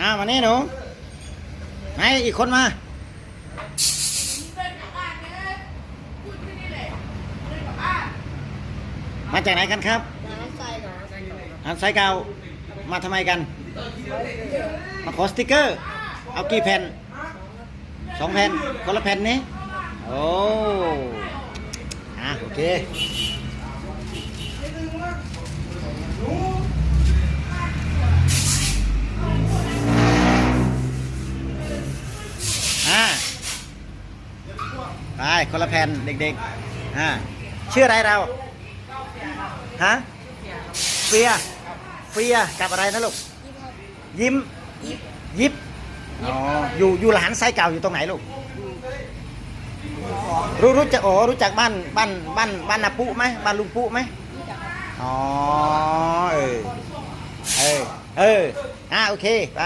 อ้าวมานี่หนูไหนอีกคนมามาจากไหนกันครับร้านไส้หนาอันไซเก่ามาทำไมกัน มาขอสติกเกอร์ เอากี่แผ่นสองแผ่นคนละแผ่นนี้ โอ้อะโอเค อ่าไป คนละแผ่นเด็กๆอ่าชื่ออะไรเราฮะเฟียเฟียกับอะไรนะลูกยิ้มยิบอ๋ออยู่อยู่หลานไซเก่าอยู่ตรงไหนลูกรู้รู้จักโอ้รู้จักบ้านบ้านบ้านบ้านนาปุไหมบ้านลุงปุไหมอ๋อเออเออเอออ่าโอเคไป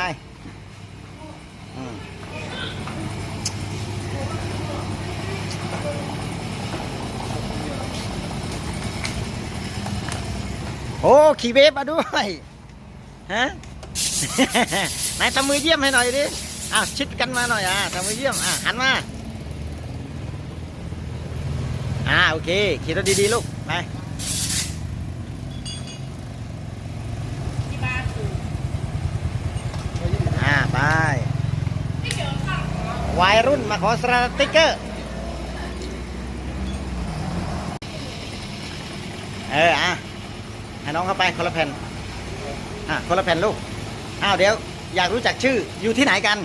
โอ้ขี่เวฟมาด้วยฮะไหนทำมือเยี่ยมให้หน่อยดิอ้าวชิดกันมาหน่อยอะทำมือเยี่ยมอะหันมาอ่าโอเคขี่รถดีๆลูกไปอ่าไปวัยรุ่นมาขอสติกเกอร์เอออะ ให้น้องเข้าไปคนละแผ่นอะคนละแผ่นลูกอ้าวเดี๋ยวอยากรู้จักชื่ออยู่ที่ไหนกัน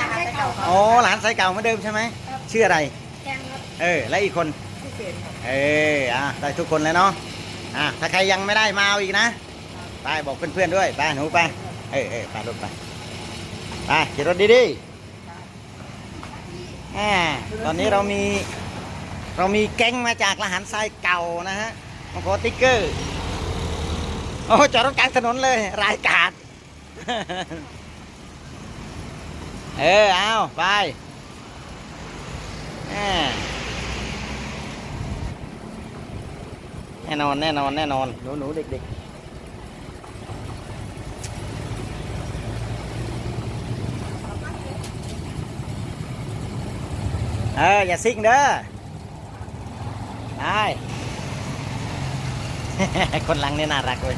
ร้านไส้เก่าอ๋อหลานไซเก่าเหมือนเดิมใช่ไหมชื่ออะไร แกงครับเออและอีกคน พิเศษครับ เอออะได้ทุกคนแล้วเนาะ อะ ถ้าใครยังไม่ได้มาเอาอีกนะ ไปบอกเพื่อนๆด้วย ไปหนูไป เออเออไปรถไป ไปขี่รถดีๆอ่าตอนนี้เรามี เรามีแก๊งมาจากละหันทรายเก่านะฮะ มาขอติ๊กเกอร์ โอ้จอดรถกลางถนนเลย รายการ เออ เอาไปแน่นอน แน่นอน แน่นอน หนูหนูเด็กๆเอออย่าซิ่งเด้อ ได้ คนหลังนี่น่ารักเว้ย